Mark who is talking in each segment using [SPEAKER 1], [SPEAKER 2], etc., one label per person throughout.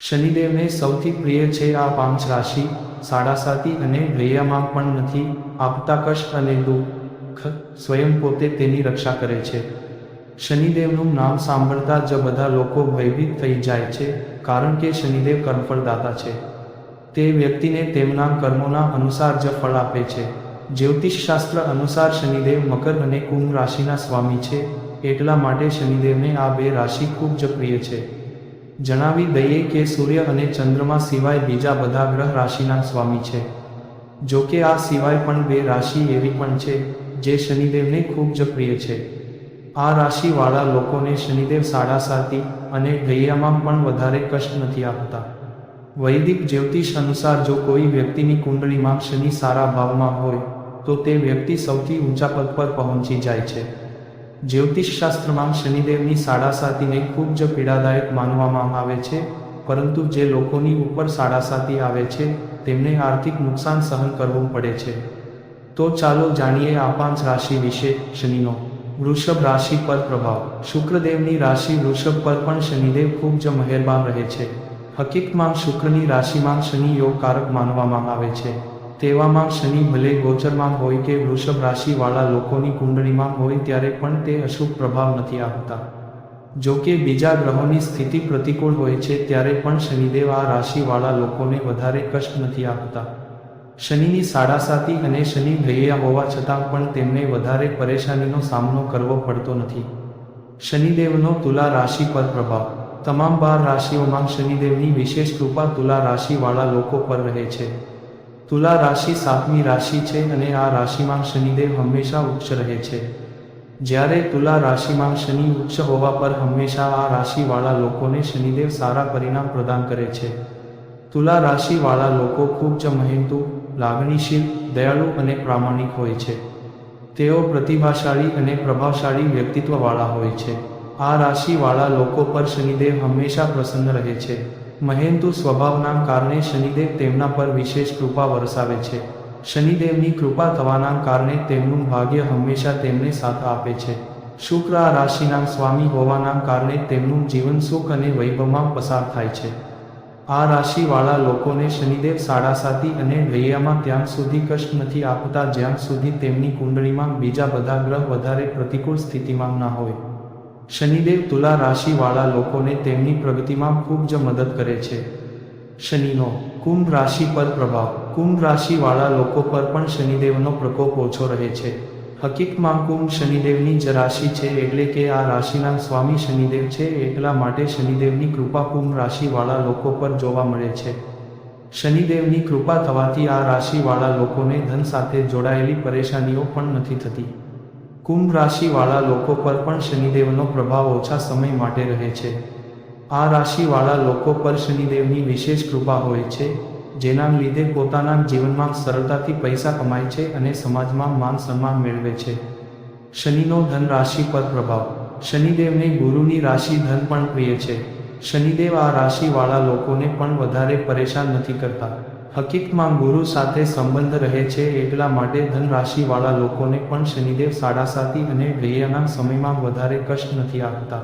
[SPEAKER 1] શનિદેવને સૌથી પ્રિય છે આ પાંચ રાશિ, સાડાસાતી અને રૈયામાં પણ નથી આપતા કષ્ટ અને દુઃખ સ્વયં પોતે તેની રક્ષા કરે છે. શનિદેવનું નામ સાંભળતા જ બધા લોકો ભયભીત થઈ જાય છે, કારણ કે શનિદેવ કર્મફળદાતા છે. તે વ્યક્તિને તેમના કર્મોના અનુસાર જ ફળ આપે છે. જ્યોતિષશાસ્ત્ર અનુસાર શનિદેવ મકર અને કુંભ રાશિના સ્વામી છે, એટલા માટે શનિદેવને આ બે રાશિ ખૂબ જ પ્રિય છે. જણાવી દઈએ કે સૂર્ય અને ચંદ્રમા સિવાય બીજા બધા ગ્રહ રાશિના સ્વામી છે. જો કે આ સિવાય પણ બે રાશિ એવી પણ છે જે શનિદેવને ખૂબ જ પ્રિય છે. આ રાશિવાળા લોકોને શનિદેવ સાડા સાતી અને ગૈયામાં પણ વધારે કષ્ટ નથી આપતા. વૈદિક જ્યોતિષ અનુસાર જો કોઈ વ્યક્તિની કુંડળીમાં શનિ સારા ભાવમાં હોય, તો તે વ્યક્તિ સૌથી ઊંચા પદ પર પહોંચી જાય છે. જ્યોતિષશાસ્ત્રમાં શનિદેવની સાડાસાતીને ખૂબ જ પીડાદાયક માનવામાં આવે છે, પરંતુ જે લોકોની ઉપર સાડાસાતી આવે છે, તેમને આર્થિક નુકસાન સહન કરવું પડે છે. તો ચાલો જાણીએ આ પાંચ રાશિ વિશે શનિનો. વૃષભ રાશિ પર પ્રભાવ. શુક્રદેવની રાશિ વૃષભ પર પણ શનિદેવ ખૂબ જ મહેરબાન રહે છે. હકીકતમાં શુક્રની રાશિમાં શનિ યોગકારક માનવામાં આવે છે. તેવામાં શનિ ભલે ગોચરમાં હોય કે વૃષભ રાશિવાળા લોકોની કુંડળીમાં હોય ત્યારે પણ તે અશુભ પ્રભાવ નથી આપતા જો કે બીજા ગ્રહોની સ્થિતિ પ્રતિકૂળ હોય છે ત્યારે પણ શનિદેવ આ રાશિવાળા લોકોને વધારે કષ્ટ નથી આપતા. શનિની સાડાસાતી અને શનિ ભૈયા હોવા છતાં પણ તેમને વધારે પરેશાનીનો સામનો કરવો પડતો નથી. શનિદેવનો તુલા રાશિ પર પ્રભાવ. તમામ બાર રાશિઓમાં શનિદેવની વિશેષ કૃપા તુલા રાશિવાળા લોકો પર રહે છે. તુલા રાશિ સાતમી રાશિ છે અને આ રાશિમાં શનિદેવ હંમેશા ઉચ્ચ રહે છે. જ્યારે તુલા રાશિમાં શનિ ઉચ્ચ હોવા પર હંમેશા આ રાશિવાળા લોકોને શનિદેવ સારા પરિણામ પ્રદાન કરે છે. તુલા રાશિવાળા લોકો ખૂબ જ મહેનતુ, લાગણીશીલ, દયાળુ અને પ્રામાણિક હોય છે. તેઓ પ્રતિભાશાળી અને પ્રભાવશાળી વ્યક્તિત્વવાળા હોય છે. આ રાશિવાળા લોકો પર શનિદેવ હંમેશા પ્રસન્ન રહે છે. મહેનતુ સ્વભાવના કારણે શનિદેવ તેમના પર વિશેષ કૃપા વરસાવે છે. શનિદેવની કૃપા થવાના કારણે તેમનું ભાગ્ય હંમેશા તેમને સાથ આપે છે. શુક્ર આ રાશિના સ્વામી હોવાના કારણે તેમનું જીવન સુખ અને વૈભવમાં પસાર થાય છે. આ રાશિવાળા લોકોને શનિદેવ સાડાસાતી અને ઢૈયામાં ત્યાં સુધી કષ્ટ નથી આપતા જ્યાં સુધી તેમની કુંડળીમાં બીજા બધા ગ્રહ વધારે પ્રતિકૂળ સ્થિતિમાં ના હોય. શનિદેવ તુલા રાશિવાળા લોકોને તેમની પ્રગતિમાં ખૂબ જ મદદ કરે છે. શનિનો કુંભ રાશિ પર પ્રભાવ. કુંભ રાશિવાળા લોકો પર પણ શનિદેવનો પ્રકોપ ઓછો રહે છે. હકીકતમાં કુંભ શનિદેવની જ રાશિ છે એટલે કે આ રાશિના સ્વામી શનિદેવ છે એટલા માટે શનિદેવની કૃપા કુંભ રાશિવાળા લોકો પર જોવા મળે છે. શનિદેવની કૃપા થવાથી આ રાશિવાળા લોકોને ધન સાથે જોડાયેલી પરેશાનીઓ પણ નથી થતી. કુંભ રાશિવાળા લોકો પર પણ શનિદેવનો પ્રભાવ ઓછા સમય માટે રહે છે. આ રાશિવાળા લોકો પર શનિદેવની વિશેષ કૃપા હોય છે, જેના લીધે પોતાના જીવનમાં સરળતાથી પૈસા કમાય છે અને સમાજમાં માન સન્માન મેળવે છે. શનિનો ધન રાશિ પર પ્રભાવ. શનિદેવને ગુરુની રાશિ ધન પણ પ્રિય છે. શનિદેવ આ રાશિવાળા લોકોને પણ વધારે પરેશાન નથી કરતા. હકીકતમાં ગુરુ સાથે સંબંધ રહે છે એટલા માટે ધન રાશિવાળા લોકોને પણ શનિદેવ સાડાસાતી અને વૈયાના સમયમાં વધારે કષ્ટ નથી આપતા.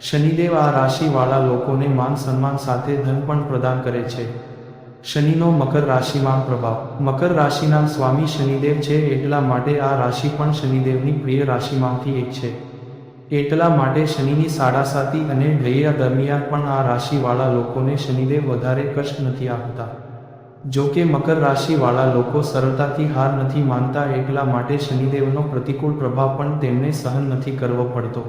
[SPEAKER 1] શનિદેવ આ રાશિવાળા લોકોને માન સન્માન સાથે ધન પણ પ્રદાન કરે છે. શનિનો મકર રાશિમાં પ્રભાવ. મકર રાશિના સ્વામી શનિદેવ છે એટલા માટે આ રાશિ પણ શનિદેવની પ્રિય રાશિમાંથી એક છે. એટલા માટે શનિની સાડાસાતી અને ભૈયા દરમિયાન પણ આ રાશિવાળા લોકોને શનિદેવ વધારે કષ્ટ નથી આપતા. જો કે મકર રાશિવાળા લોકો સરળતાથી હાર નથી માનતા એટલા માટે શનિદેવનો પ્રતિકૂળ પ્રભાવ પણ તેમને સહન નથી કરવો પડતો.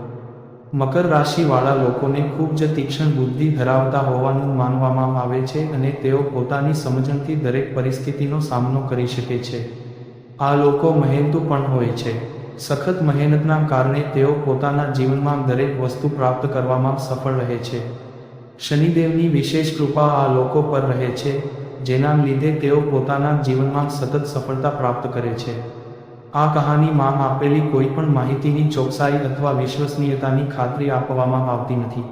[SPEAKER 1] મકર રાશિવાળા લોકોને ખૂબ જ તીક્ષ્ણ બુદ્ધિ ધરાવતા હોવાનું માનવામાં આવે છે અને તેઓ પોતાની સમજણથી દરેક પરિસ્થિતિનો સામનો કરી શકે છે. આ લોકો મહેનતુ પણ હોય છે. સખત મહેનતના કારણે તેઓ પોતાના જીવનમાં દરેક વસ્તુ પ્રાપ્ત કરવામાં સફળ રહે છે. શનિદેવની વિશેષ કૃપા આ લોકો પર રહે છે. જેના લીધે તેઓ પોતાના જીવનમાં સતત સફળતા પ્રાપ્ત કરે છે. આ કહાનીમાં આપેલી કોઈપણ માહિતીની ચોકસાઈ અથવા વિશ્વસનીયતાની ખાતરી આપવામાં આવતી નથી.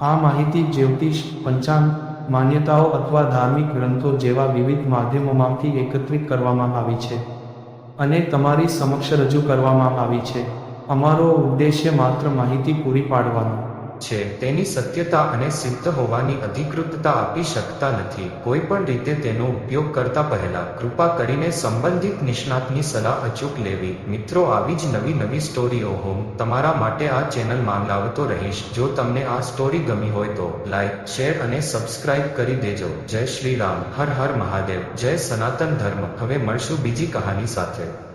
[SPEAKER 1] આ માહિતી જ્યોતિષ, પંચાંગ, માન્યતાઓ અથવા ધાર્મિક ગ્રંથો જેવા વિવિધ માધ્યમોમાંથી એકત્રિત કરવામાં આવી છે અને તમારી સમક્ષ રજૂ કરવામાં આવી છે. અમારો ઉદ્દેશ્ય માત્ર માહિતી પૂરી પાડવાનો
[SPEAKER 2] છે, તેની સત્યતા અને સિદ્ધ હોવાની અધિકૃતતા આપી શકતા નથી. કોઈ પણ રીતે તેનો ઉપયોગ કરતા પહેલા કૃપા કરીને સંબંધિત નિષ્ણાતની સલાહ અચૂક લેવી. મિત્રો, આવી જ નવી નવી સ્ટોરીઓ હું તમારા માટે આ ચેનલમાં લાવતો રહીશ. જો તમને આ સ્ટોરી ગમી હોય તો લાઈક, શેર અને સબસ્ક્રાઇબ કરી દેજો. જય શ્રી રામ. હર હર મહાદેવ. જય સનાતન ધર્મ. હવે મળશું બીજી કહાની સાથે.